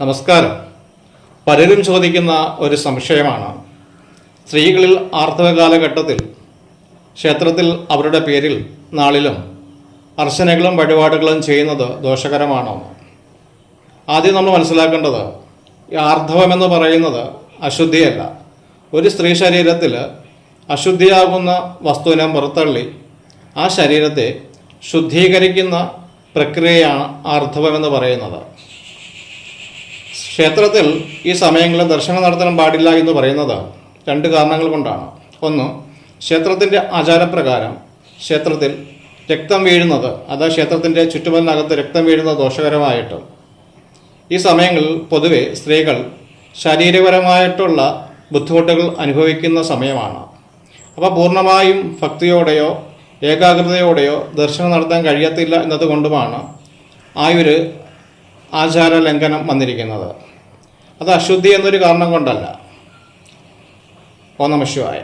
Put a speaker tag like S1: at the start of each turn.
S1: നമസ്കാരം. പലരും ചോദിക്കുന്ന ഒരു സംശയമാണ്. സ്ത്രീകളിൽ ആർത്തവ കാലഘട്ടത്തിൽ ക്ഷേത്രത്തിൽ അവരുടെ പേരിൽ നാളിലും അർച്ചനകളും വഴിപാടുകളും ചെയ്യുന്നത് ദോഷകരമാണോ? ആദ്യം നമ്മൾ മനസ്സിലാക്കേണ്ടത് ഈ ആർദ്ധവമെന്ന് പറയുന്നത് അശുദ്ധിയല്ല. ഒരു സ്ത്രീ ശരീരത്തിൽ അശുദ്ധിയാകുന്ന വസ്തുവിനെ പുറത്തള്ളി ആ ശരീരത്തെ ശുദ്ധീകരിക്കുന്ന പ്രക്രിയയാണ് ആർദ്ധവമെന്ന് പറയുന്നത്. ക്ഷേത്രത്തിൽ ഈ സമയങ്ങളിൽ ദർശനം നടത്താൻ പാടില്ല എന്ന് പറയുന്നത് രണ്ട് കാരണങ്ങൾ കൊണ്ടാണ്. ഒന്ന് ക്ഷേത്രത്തിന്റെ ആചാരപ്രകാരം ക്ഷേത്രത്തിൽ രക്തം വീഴുന്നത് അത് ക്ഷേത്രത്തിന്റെ ചുറ്റുപാടിനകത്ത് രക്തം വീഴുന്നത് ദോഷകരമായിട്ട്. ഈ സമയങ്ങളിൽ പൊതുവെ സ്ത്രീകൾ ശാരീരികപരമായിട്ടുള്ള ബുദ്ധിമുട്ടുകൾ അനുഭവിക്കുന്ന സമയമാണ്. അപ്പോൾ പൂർണമായും ഭക്തിയോടെയോ ഏകാഗ്രതയോടെയോ ദർശനം നടത്താൻ കഴിയത്തില്ല എന്നതുകൊണ്ടുമാണ് ആ ഒരു ആചാര ലംഘനം വന്നിരിക്കുന്നത്. അത് അശുദ്ധി എന്നൊരു കാരണം കൊണ്ടല്ല. ഓ നമ ശിവായ.